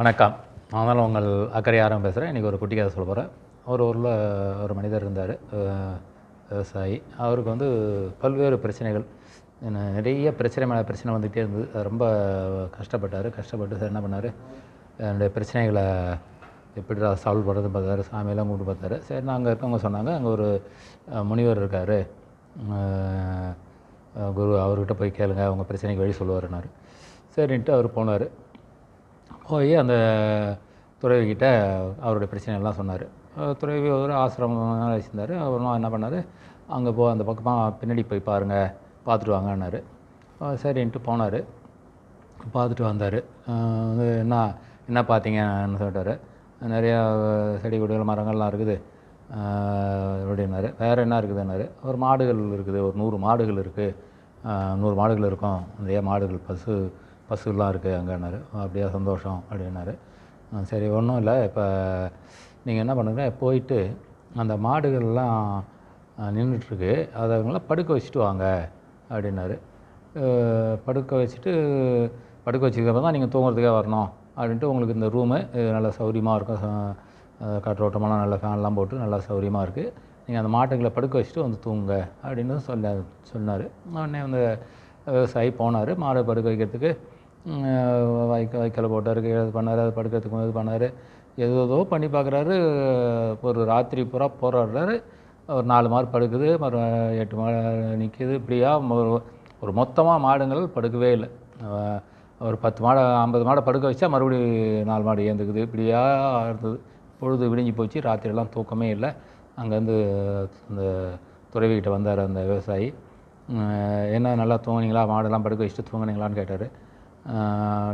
வணக்கம். நான் தான் உங்கள் அக்கறையாரம் பேசுகிறேன் இன்றைக்கி ஒரு குட்டி கதை சொல்ல போகிறேன் ஒரு ஊரில் ஒரு மனிதர் இருந்தார். விவசாயி. அவருக்கு வந்து பல்வேறு பிரச்சனைகள். நிறைய பிரச்சனை மேலே பிரச்சனை வந்துகிட்டே இருந்தது. ரொம்ப கஷ்டப்பட்டார். கஷ்டப்பட்டு சார் என்ன பண்ணார்? என்னுடைய பிரச்சனைகளை எப்படி சால்வ் பண்ணுறது பார்த்தாரு. சாமியெல்லாம் கூப்பிட்டு பார்த்தாரு. சரி அங்கே இருக்கவங்க சொன்னாங்க. அங்கே ஒரு முனிவர் இருக்கார். குரு அவர்கிட்ட போய் கேளுங்க. அவங்க பிரச்சனைக்கு வழி சொல்லுவாருன்னாரு. சரின்ட்டு அவர் போனார். போய் அந்த துறவிக்கிட்ட அவருடைய பிரச்சனையெல்லாம் சொன்னார். துறவி ஒரு ஆசிரமம் வச்சுருந்தார். அவரும் என்ன பண்ணார்? அங்கே போ அந்த பக்கமாக பின்னாடி போய் பாருங்கள் பார்த்துட்டு வாங்கன்னாரு. சரின்ட்டு போனார். பார்த்துட்டு வந்தார். வந்து என்ன என்ன பார்த்தீங்கன்னு சொல்லிட்டாரு. நிறையா செடி கொடிகள் மரங்கள்லாம் இருக்குது. அப்படின்னார் அப்படின்னாரு. வேறு என்ன இருக்குதுன்னாரு ஒரு மாடுகள் இருக்குது. ஒரு நூறு மாடுகள் இருக்குது நூறு மாடுகள் இருக்கும். நிறைய மாடுகள் பசு பசுலாம் இருக்குது அங்கேனாரு அப்படியே சந்தோஷம் அப்படின்னாரு. சரி ஒன்றும் இல்லை. இப்போ நீங்கள் என்ன பண்ணுங்க போயிட்டு அந்த மாடுகள்லாம் நின்றுட்டுருக்கு. அதை அவங்களாம் படுக்க வச்சுட்டு வாங்க அப்படின்னாரு. படுக்க வச்சுட்டு படுக்க வச்சதுக்கப்புறம் தான் நீங்கள் தூங்குறதுக்கே வரணும் அப்படின்ட்டு உங்களுக்கு இந்த ரூமு நல்லா சௌரியமாக இருக்கும். காற்றோட்டமெல்லாம் நல்லா ஃபேன்லாம் போட்டு நல்லா சௌரியமாக இருக்குது நீங்கள் அந்த மாட்டுங்களை படுக்க வச்சுட்டு வந்து தூங்குங்க அப்படின்னு சொல்ல சொன்னார். உடனே வந்து விவசாயி போனார். மாடு படுக்க வைக்கிறதுக்கு வாய்க்கால் வாய்க்கால் போட்டார் இது பண்ணார் அது படுக்கிறதுக்கு இது பண்ணார். ஏதோ பண்ணி பார்க்குறாரு. ஒரு ராத்திரி பூரா போராடுறாரு. ஒரு நாலு மாடு படுக்குது மறு எட்டு மாடு நிற்கிது இப்படியா ஒரு ஒரு மொத்தமாக மாடுங்கள் படுக்கவே இல்லை. ஒரு பத்து மாடை ஐம்பது மாடை படுக்க வச்சா மறுபடியும் நாலு மாடு ஏந்துக்குது. இப்படியா இருந்தது. பொழுது விடிஞ்சு போச்சு. ராத்திரியெல்லாம் தூக்கமே இல்லை. அங்கேருந்து அந்த துறவிக்கிட்ட வந்தார் அந்த விவசாயி. என்ன நல்லா தூங்குனீங்களா? மாடெல்லாம் படுக்க வச்சுட்டு தூங்குனீங்களான்னு கேட்டார்.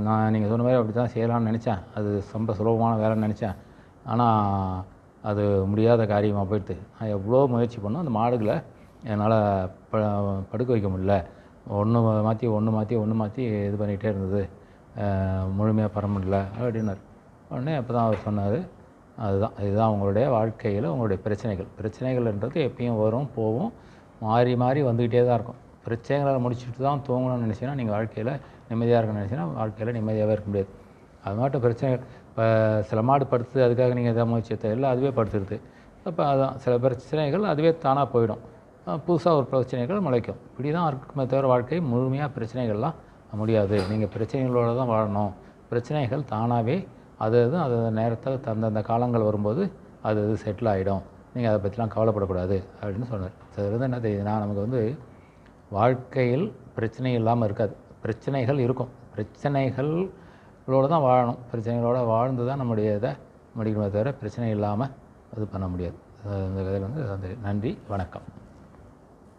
நான் நீங்கள் சொன்ன மாதிரி அப்படி தான் செய்யலாம்னு நினச்சேன். அது ரொம்ப சுலபமான வேலைன்னு நினச்சேன். ஆனால் அது முடியாத காரியமாக போயிடுது. நான் எவ்வளோ முயற்சி பண்ணோம் அந்த மாடுகளை என்னால் ப படுக்க வைக்க முடியல. ஒன்று மாற்றி ஒன்று மாற்றி ஒன்று மாற்றி இது பண்ணிகிட்டே இருந்தது. முழுமையாக பெற முடியல அப்படின்னார். உடனே அப்போ தான் அவர் சொன்னார் அதுதான் இதுதான் உங்களுடைய வாழ்க்கையில் உங்களுடைய பிரச்சனைகள். பிரச்சனைகள்ன்றது எப்பயும் வரும் போகும் மாறி மாறி வந்துக்கிட்டே தான் இருக்கும். பிரச்சனைகளை முடிச்சுட்டு தான் தூங்கணும்னு நினச்சிங்கன்னா நீங்கள் வாழ்க்கையில் நிம்மதியாக இருக்கணும்னு நினச்சிங்கன்னா வாழ்க்கையில் நிம்மதியாகவே இருக்க முடியாது. அது மாட்டும் பிரச்சனைகள் இப்போ சில மாடு படுத்து அதுக்காக நீங்கள் எதாவது முயற்சி தேவையில்லை அதுவே படுத்துருது. அப்போ அதான் சில பிரச்சனைகள் அதுவே தானாக போயிடும். புதுசாக ஒரு பிரச்சனைகள் முளைக்கும். இப்படி தான் இருக்குமே தவிர வாழ்க்கை முழுமையாக பிரச்சனைகள்லாம் முடியாது. நீங்கள் பிரச்சனைகளோடு தான் வாழணும். பிரச்சனைகள் தானாகவே அது அது அது நேரத்தில் தந்தந்த காலங்கள் வரும்போது அது அது செட்டில் ஆகிடும் நீங்கள் அதை பற்றிலாம் கவலைப்படக்கூடாது அப்படின்னு சொன்னார். அது வந்து என்ன தெரியுதுன்னா நமக்கு வந்து வாழ்க்கையில் பிரச்சனை இல்லாமல் இருக்காது. பிரச்சனைகள் இருக்கும். பிரச்சனைகளோடு தான் வாழணும். பிரச்சனைகளோடு வாழ்ந்து தான் நம்முடைய இதை முடிக்கணுமே தவிர பிரச்சனை இல்லாமல் அது பண்ண முடியாது. அந்த இந்த வந்து நன்றி. வணக்கம்.